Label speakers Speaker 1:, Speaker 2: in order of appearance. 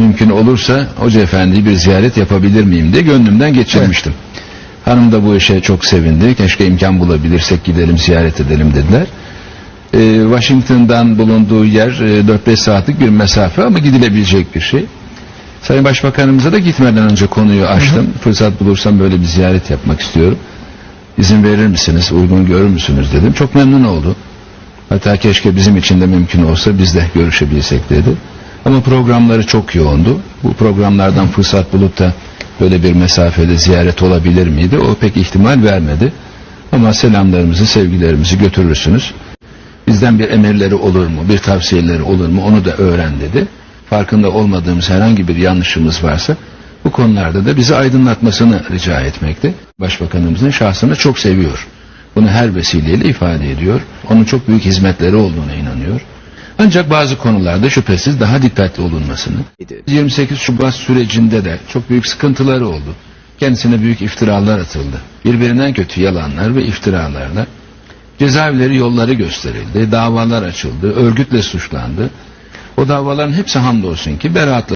Speaker 1: mümkün olursa Hoca Efendi'yi bir ziyaret yapabilir miyim diye gönlümden geçirmiştim. Hanım da bu işe çok sevindi. Keşke imkan bulabilirsek gidelim ziyaret edelim dediler. Ee, Washington'dan bulunduğu yer e, 4-5 saatlik bir mesafe ama gidilebilecek bir şey. Sayın Başbakanımıza da gitmeden önce konuyu açtım. Fırsat bulursam böyle bir ziyaret yapmak istiyorum. İzin verir misiniz, uygun görür müsünüz dedim. Çok memnun oldu. Hatta keşke bizim için de mümkün olsa biz de görüşebilsek dedi. Ama programları çok yoğundu. Bu programlardan fırsat bulup da böyle bir mesafede ziyaret olabilir miydi? O pek ihtimal vermedi. Ama selamlarımızı, sevgilerimizi götürürsünüz. Bizden bir emirleri olur mu, bir tavsiyeleri olur mu onu da öğren dedi. Farkında olmadığımız herhangi bir yanlışımız varsa bu konularda da bizi aydınlatmasını rica etmekte. Başbakanımızın şahsını çok seviyor. Bunu her vesileyle ifade ediyor. Onun çok büyük hizmetleri olduğuna inanıyor. Ancak bazı konularda şüphesiz daha dikkatli olunmasını. 28 Şubat sürecinde de çok büyük sıkıntıları oldu. Kendisine büyük iftiralar atıldı. Birbirinden kötü yalanlar ve iftiralarla cezaevleri yolları gösterildi, davalar açıldı, örgütle suçlandı. O davaların hepsi hamdolsun ki beraatla